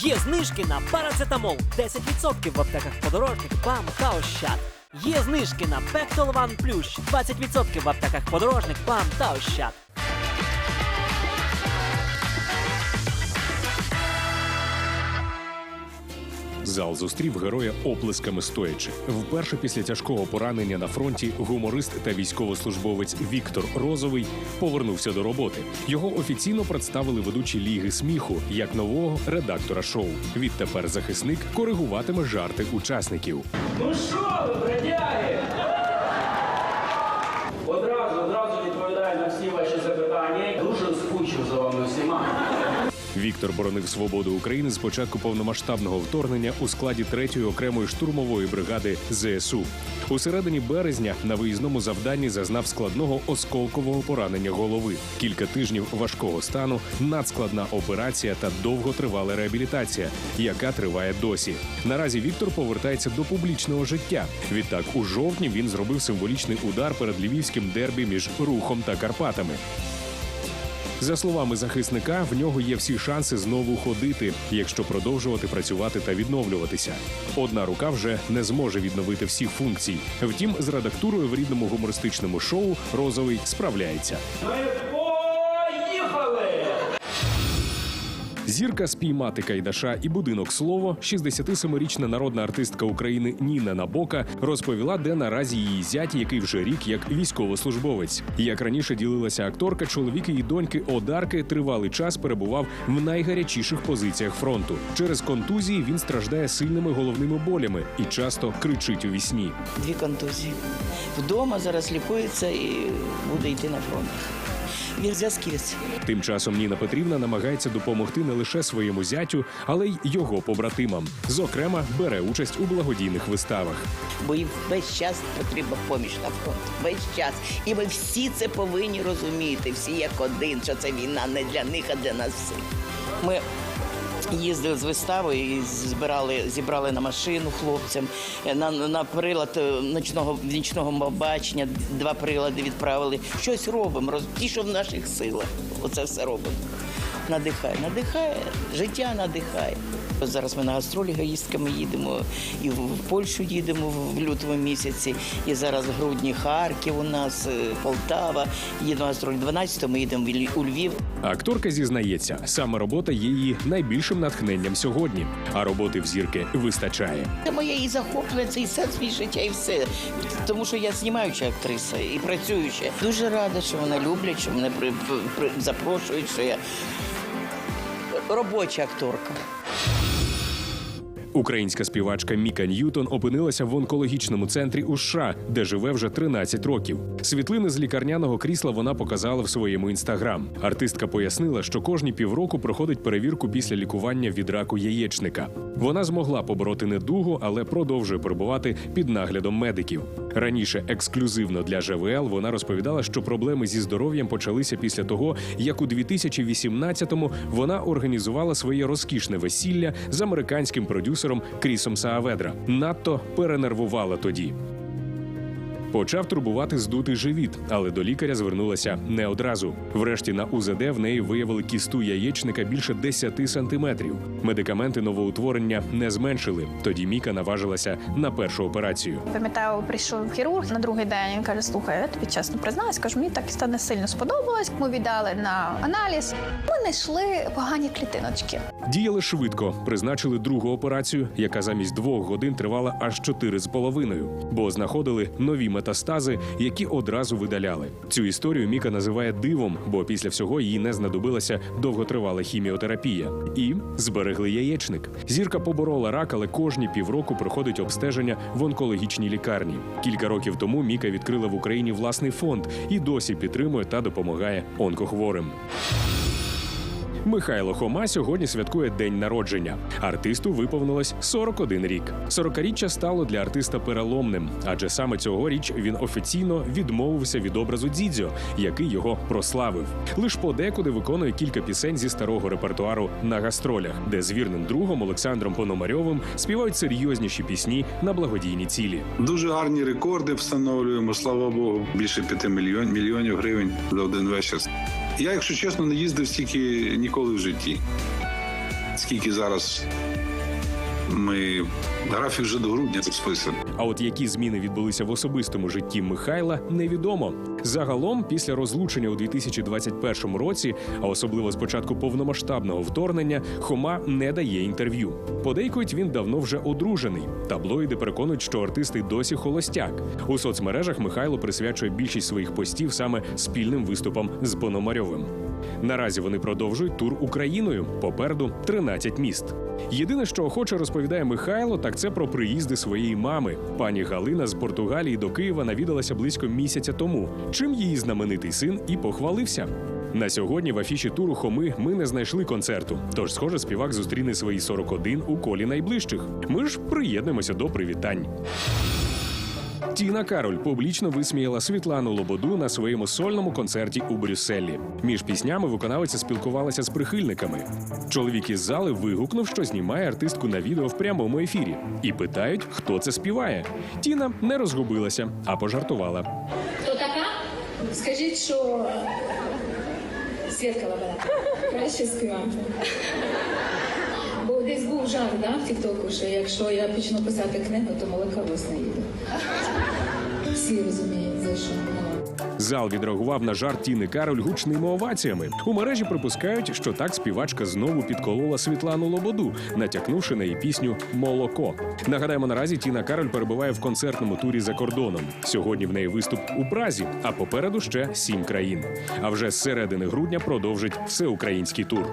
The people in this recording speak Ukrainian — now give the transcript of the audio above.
Є знижки на парацетамол 10% в аптеках подорожник, БАМ та Ощад. Є знижки на Пектолван Плющ 20% в аптеках подорожник, БАМ та Ощад. Зал зустрів героя оплесками стоячи. Вперше після тяжкого поранення на фронті гуморист та військовослужбовець Віктор Розовий повернувся до роботи. Його офіційно представили ведучі ліги сміху як нового редактора шоу. Відтепер захисник коригуватиме жарти учасників. Ну що ви, бродяги? Одразу, одразу відповідаю на всі ваші запитання. Дуже скучив за вами всіма. Віктор боронив свободу України з початку повномасштабного вторгнення у складі 3-ї окремої штурмової бригади ЗСУ. У середині березня на виїзному завданні зазнав складного осколкового поранення голови. Кілька тижнів важкого стану, надскладна операція та довготривала реабілітація, яка триває досі. Наразі Віктор повертається до публічного життя. Відтак, у жовтні він зробив символічний удар перед львівським дербі між рухом та Карпатами. За словами захисника, в нього є всі шанси знову ходити, якщо продовжувати працювати та відновлюватися. Одна рука вже не зможе відновити всі функції. Втім, з редактурою в рідному гумористичному шоу розовий справляється. Зірка спіймати Кайдаша і будинок слово, 67-річна народна артистка України Ніна Набока розповіла, де наразі її зять, який вже рік як військовослужбовець. Як раніше ділилася акторка, чоловік її доньки Одарки тривалий час перебував в найгарячіших позиціях фронту. Через контузії він страждає сильними головними болями і часто кричить у вісні. Дві контузії. Вдома зараз лікується і буде йти на фронт. Він зв'язківець. Тим часом Ніна Петрівна намагається допомогти не лише своєму зятю, але й його побратимам. Зокрема, бере участь у благодійних виставах. Бо їм весь час потрібна поміч на фронт. Весь час. І ми всі це повинні розуміти. Всі як один, що це війна не для них, а для нас всіх. Ми їздили з виставою і збирали, зібрали на машину хлопцям, на, на прилад е, ночного, нічного бачення, два прилади відправили. Щось робимо, роз, ті, що в наших силах. Оце все робимо. Надихає, надихає, життя надихає. Зараз ми на гастролі гаїстками їдемо, і в Польщу їдемо в лютому місяці, і зараз в грудні Харків у нас, е, Полтава. Їдемо на гастролі 12 ми їдемо у Львів. Акторка зізнається, саме робота є її найбільшим натхненням сьогодні, а роботи в зірки вистачає. Це моє і захоплення, це і мій життя, і все. Тому що я знімаюча актриса і працююча. Дуже рада, що мене люблять, що мене при, при, запрошують, що я робоча акторка. Українська співачка Міка Ньютон опинилася в онкологічному центрі у США, де живе вже 13 років. Світлини з лікарняного крісла вона показала в своєму інстаграм. Артистка пояснила, що кожні півроку проходить перевірку після лікування від раку яєчника. Вона змогла побороти недугу, але продовжує перебувати під наглядом медиків. Раніше ексклюзивно для ЖВЛ вона розповідала, що проблеми зі здоров'ям почалися після того, як у 2018-му вона організувала своє розкішне весілля з американським продюсером Крісом Сааведра. Надто перенервувала тоді. Почав турбувати здутий живіт, але до лікаря звернулася не одразу. Врешті на УЗД в неї виявили кісту яєчника більше 10 сантиметрів. Медикаменти новоутворення не зменшили. Тоді Міка наважилася на першу операцію. Пам'ятаю, прийшов хірург на другий день. Він каже: слухай, я тобі чесно признаюсь, кажу, мені так і не сильно сподобалось. Ми віддали на аналіз. Ми знайшли погані клітиночки. Діяли швидко, призначили другу операцію, яка замість двох годин тривала аж чотири з половиною, бо знаходили нові метастази, які одразу видаляли. Цю історію Міка називає дивом, бо після всього їй не знадобилася довготривала хіміотерапія. І зберегли яєчник. Зірка поборола рак, але кожні півроку проходить обстеження в онкологічній лікарні. Кілька років тому Міка відкрила в Україні власний фонд і досі підтримує та допомагає онкохворим. Михайло Хома сьогодні святкує день народження. Артисту виповнилось 41 рік. 40-річчя стало для артиста переломним, адже саме цьогоріч він офіційно відмовився від образу Дзідзьо, який його прославив. Лиш подекуди виконує кілька пісень зі старого репертуару на гастролях, де з вірним другом Олександром Пономарьовим співають серйозніші пісні на благодійні цілі. Дуже гарні рекорди встановлюємо, слава Богу, більше 5 мільйон, мільйонів гривень за один вечір. Я, якщо чесно, не їздив стільки ніколи в житті. Скільки зараз ми графік вже до грудня списаний. А от які зміни відбулися в особистому житті Михайла, невідомо. Загалом, після розлучення у 2021 році, а особливо з початку повномасштабного вторгнення, Хома не дає інтерв'ю. Подейкують він давно вже одружений. Таблоїди переконують, що артист і досі холостяк. У соцмережах Михайло присвячує більшість своїх постів саме спільним виступам з Пономарьовим. Наразі вони продовжують тур Україною. Попереду 13 міст. Єдине, що охоче розповідає Михайло, так це про приїзди своєї мами. Пані Галина з Португалії до Києва навідалася близько місяця тому, чим її знаменитий син і похвалився. На сьогодні в афіші туру Хоми ми не знайшли концерту. Тож, схоже, співак зустріне свої 41 у колі найближчих. Ми ж приєднуємося до привітань. Тіна Кароль публічно висміяла Світлану Лободу на своєму сольному концерті у Брюсселі. Між піснями виконавиця спілкувалася з прихильниками. Чоловік із зали вигукнув, що знімає артистку на відео в прямому ефірі, і питають, хто це співає. Тіна не розгубилася, а пожартувала. Хто така? Скажіть, що Свідка Лобода. Краще співати. Бо десь був жарт да, в Тіктоку, що якщо я почну писати книгу, то молока вас не їде. Всі розуміють, за що. Зал відреагував на жарт Тіни Кароль гучними оваціями. У мережі припускають, що так співачка знову підколола Світлану Лободу, натякнувши на її пісню Молоко. Нагадаємо, наразі Тіна Кароль перебуває в концертному турі за кордоном. Сьогодні в неї виступ у Празі, а попереду ще сім країн. А вже з середини грудня продовжить всеукраїнський тур.